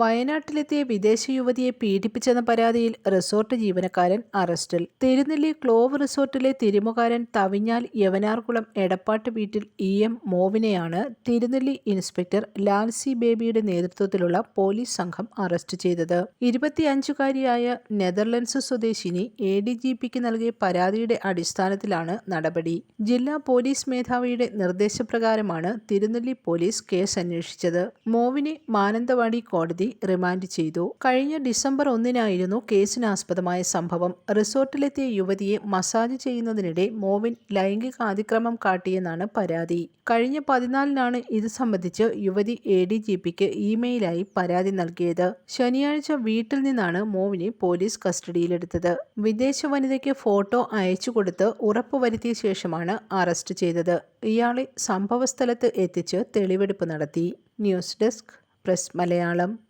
വയനാട്ടിലെത്തിയ വിദേശ യുവതിയെ പീഡിപ്പിച്ചെന്ന പരാതിയിൽ റിസോർട്ട് ജീവനക്കാരൻ അറസ്റ്റിൽ. തിരുനെല്ലി ക്ലോവ് റിസോർട്ടിലെ തിരുമുകാരൻ തവിഞ്ഞാൽ യവനാർകുളം എടപ്പാട്ട് വീട്ടിൽ ഇ എം മോവിനെയാണ് തിരുനെല്ലി ഇൻസ്പെക്ടർ ലാൽസി ബേബിയുടെ നേതൃത്വത്തിലുള്ള പോലീസ് സംഘം അറസ്റ്റ് ചെയ്തത്. ഇരുപത്തിയഞ്ചുകാരിയായ നെതർലൻഡ്സ് സ്വദേശിനി എ ഡി ജി പിക്ക് നൽകിയ പരാതിയുടെ അടിസ്ഥാനത്തിലാണ് നടപടി. ജില്ലാ പോലീസ് മേധാവിയുടെ നിർദ്ദേശപ്രകാരമാണ് തിരുനെല്ലി പോലീസ് കേസ് അന്വേഷിച്ചത്. മോവിനെ മാനന്തവാടി കോടതി റിമാൻഡ് ചെയ്തു. കഴിഞ്ഞ ഡിസംബർ ഒന്നിനായിരുന്നു കേസിനാസ്പദമായ സംഭവം. റിസോർട്ടിലെത്തിയ യുവതിയെ മസാജ് ചെയ്യുന്നതിനിടെ മോവിൻ ലൈംഗിക അതിക്രമം കാട്ടിയെന്നാണ് പരാതി. കഴിഞ്ഞ പതിനാലിനാണ് ഇത് സംബന്ധിച്ച് യുവതി എ ഡി ജി പിക്ക് ഇമെയിലായി പരാതി നൽകിയത്. ശനിയാഴ്ച വീട്ടിൽ നിന്നാണ് മോവിനെ പോലീസ് കസ്റ്റഡിയിലെടുത്തത്. വിദേശ വനിതയ്ക്ക് ഫോട്ടോ അയച്ചു കൊടുത്ത് ഉറപ്പുവരുത്തിയ ശേഷമാണ് അറസ്റ്റ് ചെയ്തത്. ഇയാളെ സംഭവസ്ഥലത്ത് എത്തിച്ച് തെളിവെടുപ്പ് നടത്തി. News desk press Malayalam.